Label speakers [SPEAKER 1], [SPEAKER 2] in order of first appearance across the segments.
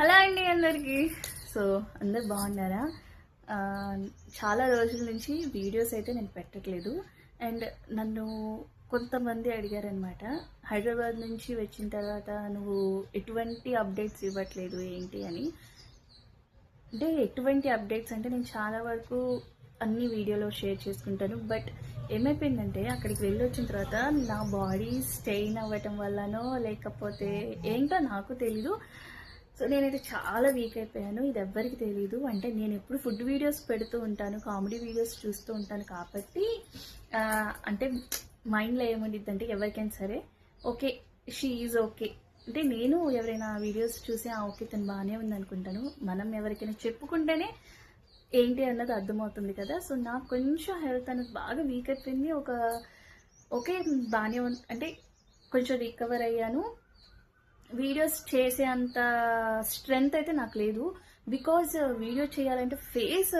[SPEAKER 1] Hello అండి అందరికీ. So అందరు బాగున్నారా? చాలా రోజుల నుంచి వీడియోస్ అయితే నేను పెట్టట్లేదు. అండ్ నన్ను కొంతమంది అడిగారనమాట హైదరాబాద్ నుంచి వచ్చిన తర్వాత నువ్వు ఎటువంటి అప్డేట్స్ ఇవ్వట్లేదు ఏంటి అని. అంటే ఎటువంటి అప్డేట్స్ అంటే నేను చాలా వరకు అన్ని వీడియోలో షేర్ చేసుకుంటాను. బట్ ఏమైపోయిందంటే అక్కడికి వెళ్ళి వచ్చిన తర్వాత నా బాడీ స్టెయిన్ అవ్వటం వల్లనో లేకపోతే ఏంటో నాకు తెలీదు. సో నేనైతే చాలా వీక్ అయిపోయాను. ఇది ఎవ్వరికి తెలియదు అంటే నేను ఎప్పుడు ఫుడ్ వీడియోస్ పెడుతూ ఉంటాను కామెడీ వీడియోస్ చూస్తూ ఉంటాను కాబట్టి అంటే మైండ్లో ఏముండిద్ది అంటే ఎవరికైనా సరే ఓకే షీ ఈజ్ ఓకే అంటే నేను ఎవరైనా వీడియోస్ చూసి ఆ ఓకే తను బాగానే ఉంది అనుకుంటాను మనం ఎవరికైనా చెప్పుకుంటేనే ఏంటి అన్నది అర్థమవుతుంది కదా. సో నాకు కొంచెం హెల్త్ అనేది బాగా వీక్ అయిపోయింది. ఒక ఓకే బాగానే అంటే కొంచెం రికవర్ అయ్యాను. వీడియోస్ చేసే అంత స్ట్రెంగ్త్ అయితే నాకు లేదు. బికాజ్ వీడియో uh, చేయాలంటే ఫేస్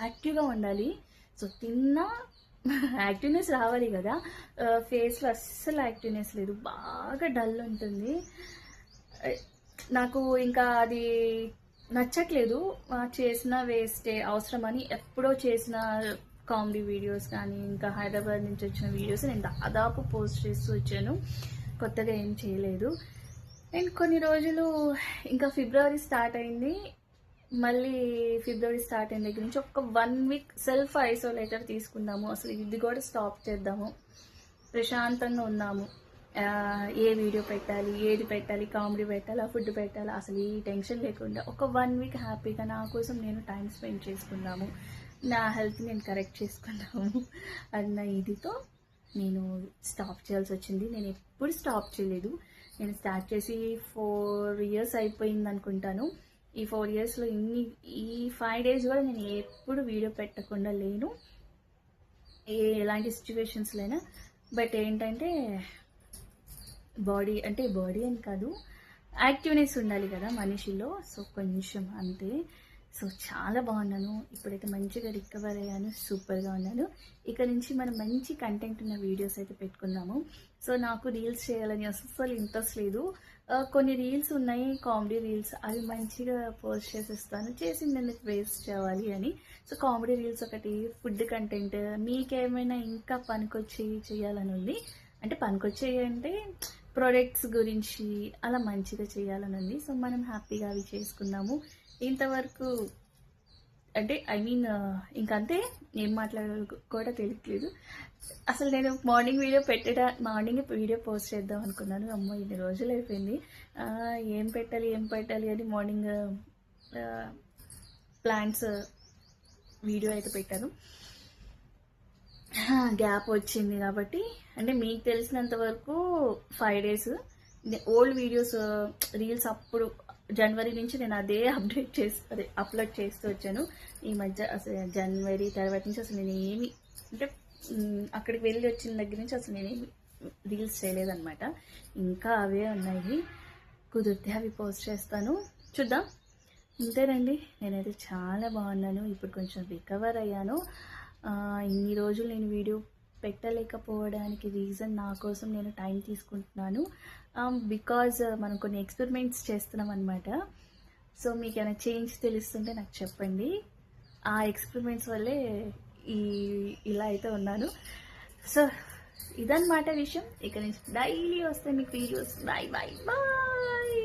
[SPEAKER 1] యాక్టివ్గా uh, ఉండాలి. సో తిన్నా యాక్టివ్నెస్ రావాలి కదా. Uh, ఫేస్లో అస్సలు యాక్టివ్నెస్ లేదు. బాగా డల్ ఉంటుంది. నాకు ఇంకా అది నచ్చట్లేదు. చేసిన వేస్టే అవసరమని ఎప్పుడో చేసిన కామెడీ వీడియోస్ కానీ ఇంకా హైదరాబాద్ నుంచి వచ్చిన వీడియోస్ నేను దాదాపు పోస్ట్ చేస్తూ వచ్చాను. కొత్తగా ఏం చేయలేదు. అండ్ కొన్ని రోజులు ఇంకా ఫిబ్రవరి స్టార్ట్ అయింది. మళ్ళీ ఫిబ్రవరి స్టార్ట్ అయిన దగ్గర నుంచి ఒక వన్ వీక్ సెల్ఫ్ ఐసోలేటర్ తీసుకుందాము అసలు ఇది కూడా స్టాప్ చేద్దాము. ప్రశాంతంగా ఉన్నాము. ఏ వీడియో పెట్టాలి ఏది పెట్టాలి కామెడీ పెట్టాలి ఫుడ్ పెట్టాలి అసలు ఈ టెన్షన్ లేకుండా ఒక వన్ వీక్ హ్యాపీగా నా కోసం నేను టైం స్పెండ్ చేసుకుందాము నా హెల్త్ నేను కరెక్ట్ చేసుకుందాము అన్న ఇదితో నేను స్టాప్ చేయాల్సి వచ్చింది. నేను ఎప్పుడు స్టాప్ చేయలేదు. నేను స్టార్ట్ చేసి ఫోర్ ఇయర్స్ అయిపోయింది అనుకుంటాను. ఈ ఫోర్ ఇయర్స్లో ఇన్ని ఈ ఫైవ్ డేస్ కూడా నేను ఎప్పుడు వీడియో పెట్టకుండా లేను. ఏ ఎలాంటి సిచ్యువేషన్స్లో అయినా బట్ ఏంటంటే బాడీ అంటే బాడీ అని కాదు యాక్టివ్నెస్ ఉండాలి కదా మనిషిలో. సో కొంచెం అంతే. సో చాలా బాగున్నాను. ఇప్పుడైతే మంచిగా రికవర్ అయ్యాను. సూపర్గా ఉన్నాను. ఇక్కడ నుంచి మనం మంచి కంటెంట్ ఉన్న వీడియోస్ అయితే పెట్టుకుందాము. సో నాకు రీల్స్ చేయాలని అసలు ఇంట్రెస్ట్ లేదు. కొన్ని రీల్స్ ఉన్నాయి కామెడీ రీల్స్ అవి మంచిగా పోస్ట్ చేసేస్తాను. చేసింది ఎందుకు వేస్ట్ చేయాలి అని. సో కామెడీ రీల్స్ ఒకటి ఫుడ్ కంటెంట్ మీకేమైనా ఇంకా పనికొచ్చి చేయాలని ఉంది? అంటే పనికొచ్చేవి అంటే ప్రొడక్ట్స్ గురించి అలా మంచిగా చేయాలనుంది. సో మనం హ్యాపీగా అవి చేసుకున్నాము ఇంతవరకు అంటే ఐ మీన్ ఇంకంతే ఏం మాట్లాడాలో కూడా తెలియట్లేదు. అసలు నేను మార్నింగ్ వీడియో పెట్టడా మార్నింగ్ వీడియో పోస్ట్ చేద్దాం అనుకున్నాను. అమ్మో ఇన్ని రోజులు అయిపోయింది. ఏం పెట్టాలి ఏం పెట్టాలి అని మార్నింగ్ ప్లాంట్స్ వీడియో అయితే పెట్టాను. గ్యాప్ వచ్చింది కాబట్టి. అంటే మీకు తెలిసినంత వరకు five days old videos reels అప్పుడు జనవరి నుంచి నేను అదే అప్డేట్ చేసి అదే అప్లోడ్ చేస్తూ వచ్చాను. ఈ మధ్య అసలు జనవరి తర్వాత నుంచి అసలు నేను ఏమి అంటే అక్కడికి వెళ్ళి వచ్చిన దగ్గర నుంచి అసలు నేనేమి రీల్స్ చేయలేదన్నమాట. ఇంకా అవే ఉన్నాయి. కుదిరితే అవి పోస్ట్ చేస్తాను. చూద్దాం. అంతేనండి నేనైతే చాలా బాగున్నాను. ఇప్పుడు కొంచెం రికవర్ అయ్యాను. ఇన్ని రోజులు నేను వీడియో పెట్టలేకపోవడానికి రీజన్ నా కోసం నేను టైం తీసుకుంటున్నాను. Um, బికాజ్ uh, మనం కొన్ని ఎక్స్పెరిమెంట్స్ చేస్తున్నాం అనమాట సో మీకు ఏమైనా చేంజ్ తెలుస్తుంటే నాకు చెప్పండి. ఆ ఎక్స్పెరిమెంట్స్ వల్లే ఈ ఇలా అయితే ఉన్నాను. సో ఇదన్నమాట విషయం. ఇక నుంచి డైలీ వస్తాయి మీకు వీడియోస్. Bye bye bye